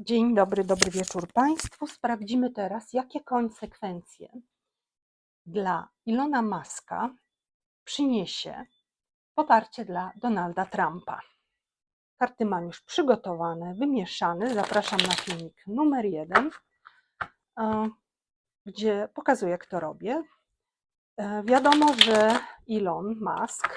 Dzień dobry, dobry wieczór Państwu. Sprawdzimy teraz, jakie konsekwencje dla Ilona Maska przyniesie poparcie dla Donalda Trumpa. Karty mam już przygotowane, wymieszane. Zapraszam na filmik numer jeden, e, gdzie pokazuję, jak to robię. E, Wiadomo, że Elon Musk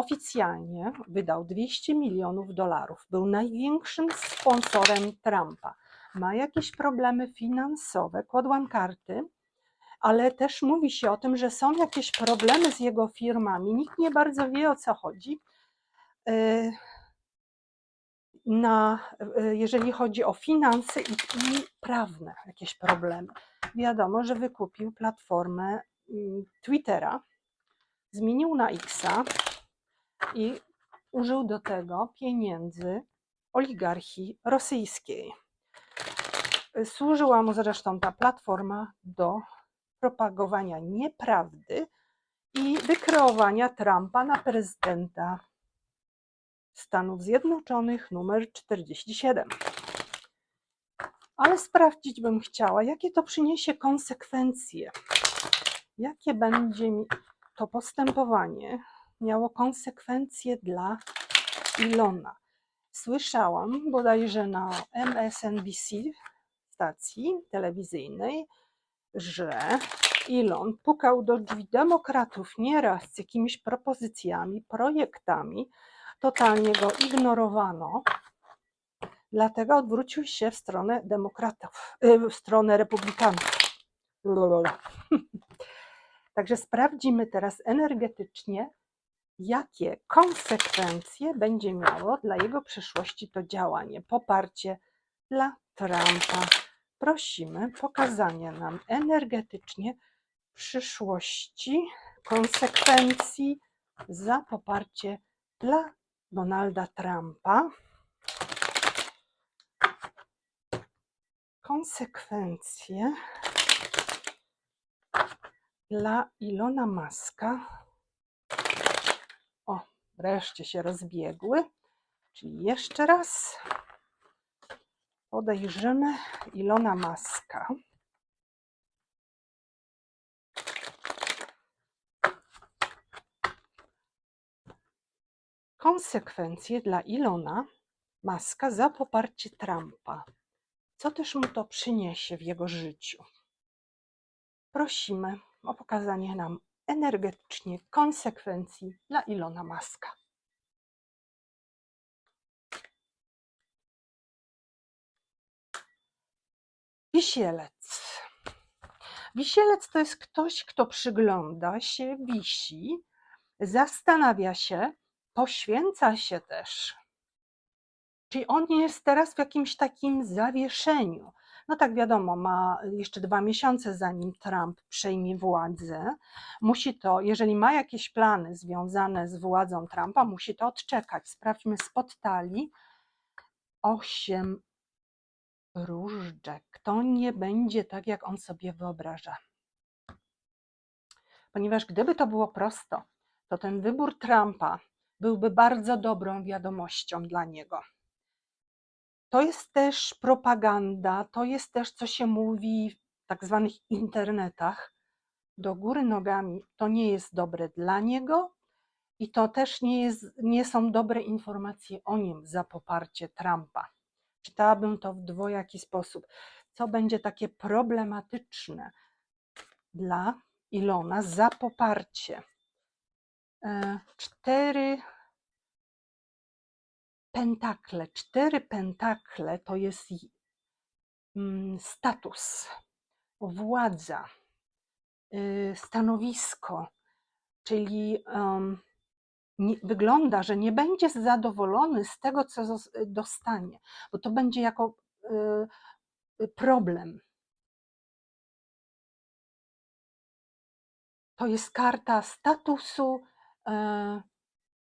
oficjalnie wydał 200 milionów dolarów. Był największym sponsorem Trumpa. Ma jakieś problemy finansowe, kładłam karty, ale też mówi się o tym, że są jakieś problemy z jego firmami. Nikt nie bardzo wie o co chodzi. E, Na, e, jeżeli chodzi o finanse i, i prawne jakieś problemy. Wiadomo, że wykupił platformę mm, Twittera, zmienił na Xa, i użył do tego pieniędzy oligarchii rosyjskiej. Służyła mu zresztą ta platforma do propagowania nieprawdy i wykreowania Trumpa na prezydenta Stanów Zjednoczonych numer 47. Ale sprawdzić bym chciała, jakie to przyniesie konsekwencje. Jakie będzie to postępowanie miało konsekwencje dla Ilona. Słyszałam bodajże na MSNBC stacji telewizyjnej, że Elon pukał do drzwi demokratów nieraz z jakimiś propozycjami, projektami. Totalnie go ignorowano. Dlatego odwrócił się w stronę demokratów, y, w stronę republikanów. Lololo. Także sprawdzimy teraz energetycznie, jakie konsekwencje będzie miało dla jego przyszłości to działanie, poparcie dla Trumpa. Prosimy pokazania nam energetycznie przyszłości, konsekwencji za poparcie dla Donalda Trumpa. Konsekwencje dla Ilona Maska wreszcie się rozbiegły. Czyli jeszcze raz podejrzymy Ilona Maska. Konsekwencje dla Ilona Maska za poparcie Trumpa. Co też mu to przyniesie w jego życiu? Prosimy o pokazanie nam energetycznie konsekwencji dla Ilona Maska. Wisielec. Wisielec to jest ktoś, kto przygląda się, wisi, zastanawia się, poświęca się też. Czyli on jest teraz w jakimś takim zawieszeniu. No tak wiadomo, ma jeszcze dwa miesiące zanim Trump przejmie władzę. Musi to, jeżeli ma jakieś plany związane z władzą Trumpa, musi to odczekać. Sprawdźmy spod talii. Osiem różdżek. To nie będzie tak, jak on sobie wyobraża. Ponieważ gdyby to było prosto, to ten wybór Trumpa byłby bardzo dobrą wiadomością dla niego. To jest też propaganda, to jest też, co się mówi w tak zwanych internetach. Do góry nogami to nie jest dobre dla niego i to też nie, jest, nie są dobre informacje o nim za poparcie Trumpa. Czytałabym to w dwojaki sposób. Co będzie takie problematyczne dla Ilona za poparcie? E, cztery pentakle. Cztery pentakle to jest mm, status, władza, y, stanowisko, czyli wygląda, że nie będzie zadowolony z tego, co dostanie, bo to będzie jako y, y, problem. To jest karta statusu, e,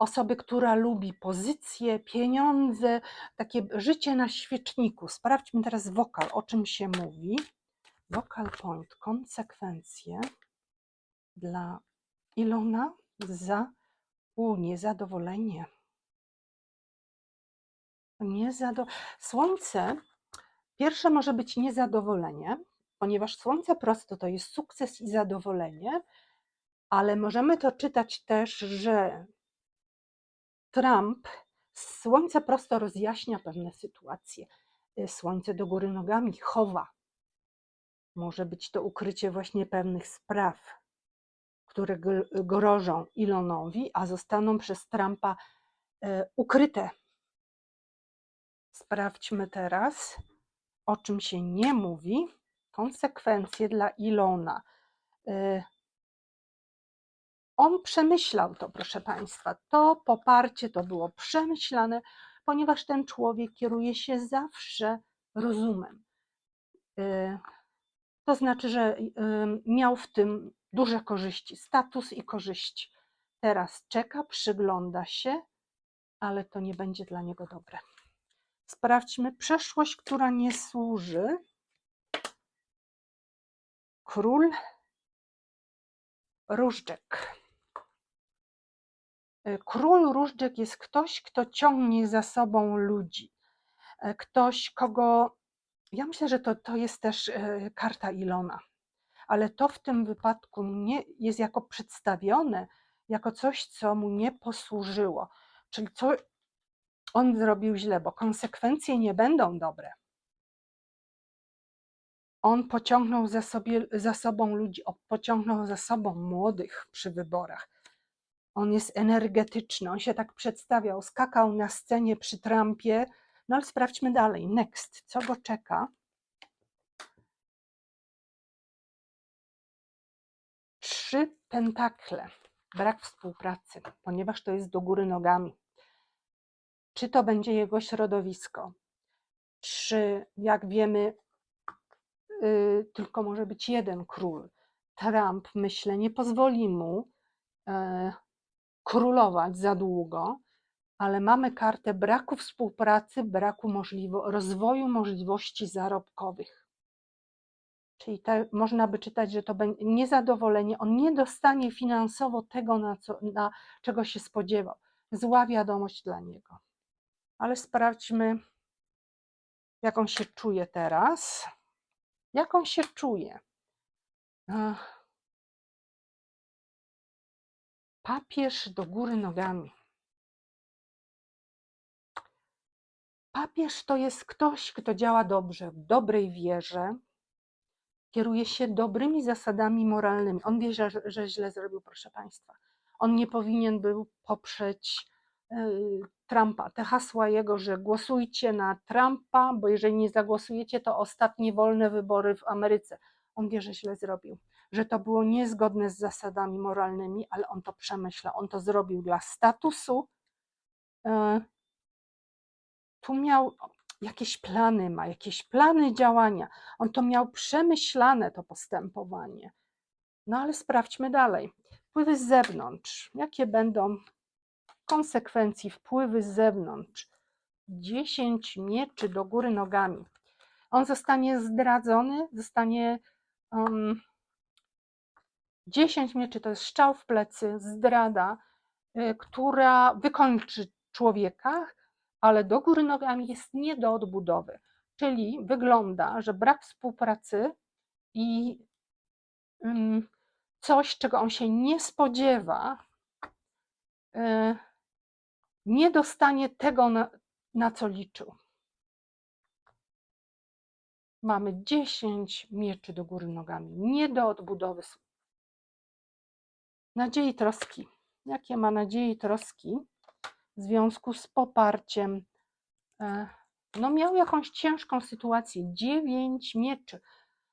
osoby, która lubi pozycję, pieniądze, takie życie na świeczniku. Sprawdźmy teraz wokal, o czym się mówi. Vocal point, konsekwencje dla Ilona za u, niezadowolenie. Niezado... Słońce Pierwsze może być niezadowolenie, ponieważ Słońce prosto to jest sukces i zadowolenie, ale możemy to czytać też, że Trump Słońce prosto rozjaśnia pewne sytuacje. Y, Słońce do góry nogami chowa. Może być to ukrycie właśnie pewnych spraw, które gr- grożą Elonowi, a zostaną przez Trumpa y, ukryte. Sprawdźmy teraz, o czym się nie mówi. Konsekwencje dla Ilona. Y, On przemyślał to, proszę Państwa. To poparcie to było przemyślane, ponieważ ten człowiek kieruje się zawsze rozumem. Y, To znaczy, że y, miał w tym duże korzyści, status i korzyści. Teraz czeka, przygląda się, ale to nie będzie dla niego dobre. Sprawdźmy przeszłość, która nie służy. Król Różdżek. Y, Król Różdżek jest ktoś, kto ciągnie za sobą ludzi. E, Ktoś, kogo. Ja myślę, że to, to jest też e, karta Ilona, ale to w tym wypadku nie jest jako przedstawione jako coś, co mu nie posłużyło. Czyli co on zrobił źle, bo konsekwencje nie będą dobre. On pociągnął za, sobie, za sobą ludzi, pociągnął za sobą młodych przy wyborach. On jest energetyczny, on się tak przedstawiał, skakał na scenie przy Trumpie. No ale sprawdźmy dalej. Next, co go czeka? Trzy pentakle. Brak współpracy, ponieważ to jest do góry nogami. Czy to będzie jego środowisko? Czy, jak wiemy, y, tylko może być jeden król? Trump, myślę, nie pozwoli mu e, królować za długo, ale mamy kartę braku współpracy, braku możliwo- rozwoju możliwości zarobkowych. Czyli te, można by czytać, że to będzie niezadowolenie, on nie dostanie finansowo tego, na, co, na czego się spodziewał. Zła wiadomość dla niego. Ale sprawdźmy, jak on się czuje teraz. Jak on się czuje? Ach. Papież do góry nogami. Papież to jest ktoś, kto działa dobrze, w dobrej wierze, kieruje się dobrymi zasadami moralnymi. On wie, że, że źle zrobił, proszę Państwa. On nie powinien był poprzeć y, Trumpa. Te hasła jego, że głosujcie na Trumpa, bo jeżeli nie zagłosujecie, to ostatnie wolne wybory w Ameryce. On wie, że źle zrobił, że to było niezgodne z zasadami moralnymi, ale on to przemyślał. On to zrobił dla statusu. y, tu miał jakieś plany, ma jakieś plany działania. On to miał przemyślane, to postępowanie. No ale sprawdźmy dalej. Wpływy z zewnątrz. Jakie będą konsekwencji wpływy z zewnątrz? 10 mieczy do góry nogami. On zostanie zdradzony, zostanie. Um, 10 mieczy to jest strzał w plecy, zdrada, y, która wykończy człowieka, ale do góry nogami jest nie do odbudowy. Czyli wygląda, że brak współpracy i ym, coś, czego on się nie spodziewa, y, nie dostanie tego, na, na co liczył. Mamy 10 mieczy do góry nogami, nie do odbudowy. Nadziei troski. Jakie ma nadziei troski w związku z poparciem? E, No, miał jakąś ciężką sytuację. 9 mieczy.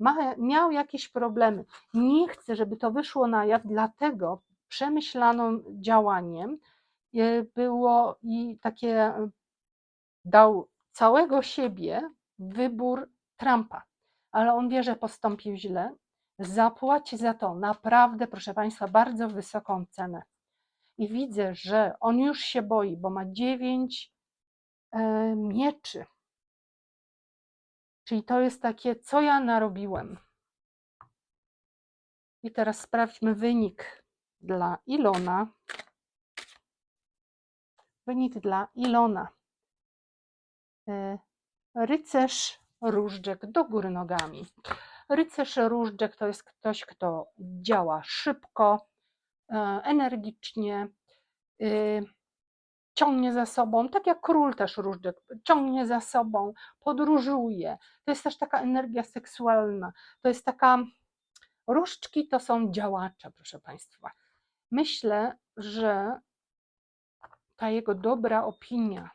Ma, miał jakieś problemy. Nie chcę, żeby to wyszło na jaw, dlatego przemyślanym działaniem e, było i takie e, dał całego siebie wybór Trumpa, ale on wie, że postąpił źle, zapłaci za to naprawdę, proszę Państwa, bardzo wysoką cenę. I widzę, że on już się boi, bo ma dziewięć e, mieczy. Czyli to jest takie, co ja narobiłem. I teraz sprawdźmy wynik dla Ilona. Wynik dla Ilona. E, Rycerz różdżek do góry nogami. Rycerz różdżek to jest ktoś, kto działa szybko, e, energicznie, y, ciągnie za sobą, tak jak król też różdżek, ciągnie za sobą, podróżuje. To jest też taka energia seksualna. To jest taka. Różdżki to są działacze, proszę Państwa. Myślę, że ta jego dobra opinia,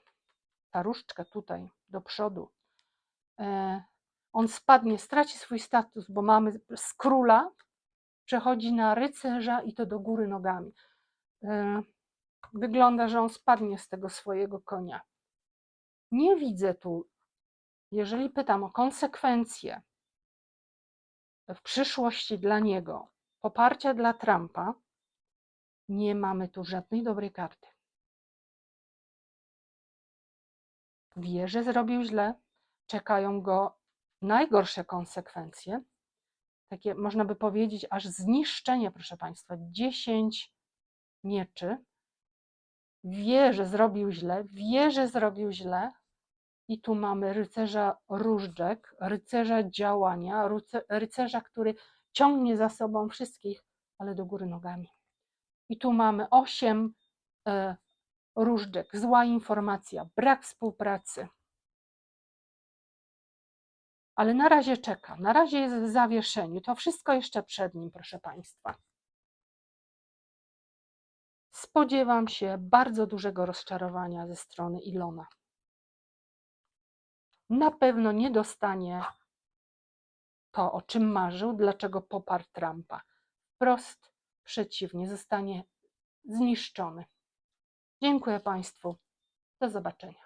ta różdżka tutaj do przodu, e, on spadnie, straci swój status, bo mamy z króla, przechodzi na rycerza i to do góry nogami. E, Wygląda, że on spadnie z tego swojego konia. Nie widzę tu, jeżeli pytam o konsekwencje w przyszłości dla niego, poparcia dla Trumpa, nie mamy tu żadnej dobrej karty. Wie, że zrobił źle, czekają go najgorsze konsekwencje. Takie, można by powiedzieć, aż zniszczenie, proszę Państwa, 10 mieczy. Wie, że zrobił źle, wie, że zrobił źle. I tu mamy rycerza różdżek, rycerza działania, ryce- rycerza, który ciągnie za sobą wszystkich, ale do góry nogami. I tu mamy osiem e, różdżek, zła informacja, brak współpracy. Ale na razie czeka, na razie jest w zawieszeniu. To wszystko jeszcze przed nim, proszę Państwa. Spodziewam się bardzo dużego rozczarowania ze strony Ilona. Na pewno nie dostanie to, o czym marzył, dlaczego poparł Trumpa. Wprost przeciwnie, zostanie zniszczony. Dziękuję Państwu. Do zobaczenia.